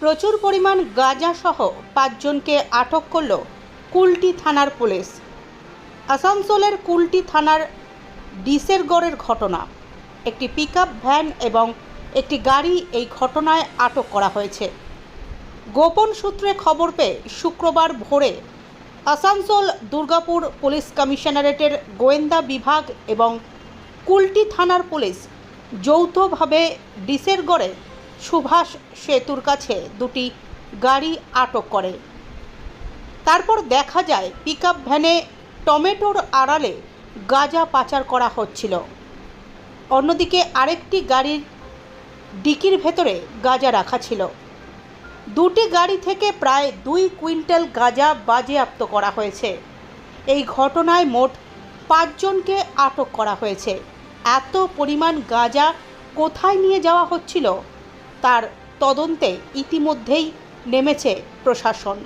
প্রচুর পরিমাণ গাঁজাসহ পাঁচজনকে আটক করল কুলটি থানার পুলিশ। আসানসোলের কুলটি থানার ডিসেরগড়ের ঘটনা। একটি পিকআপ ভ্যান এবং একটি গাড়ি এই ঘটনায় আটক করা হয়েছে। গোপন সূত্রে খবর পেয়ে শুক্রবার ভোরে আসানসোল দুর্গাপুর পুলিশ কমিশনারেটের গোয়েন্দা বিভাগ এবং কুলটি থানার পুলিশ যৌথভাবে ডিসেরগড়ে সুভাষ সেতুর কাছে দুটি গাড়ি আটক করে। তারপর দেখা যায় পিকআপ ভ্যানে টমেটোর আড়ালে গাঁজা পাচার করা হচ্ছিল। অন্যদিকে আরেকটি গাড়ির ডিকির ভেতরে গাঁজা রাখা ছিল। দুটি গাড়ি থেকে প্রায় দুই কুইন্টাল গাঁজা বাজেয়াপ্ত করা হয়েছে। এই ঘটনায় মোট পাঁচজনকে আটক করা হয়েছে। এত পরিমাণ গাঁজা কোথায় নিয়ে যাওয়া হচ্ছিল? তার তদন্তে ইতিমধ্যেই নেমেছে প্রশাসন।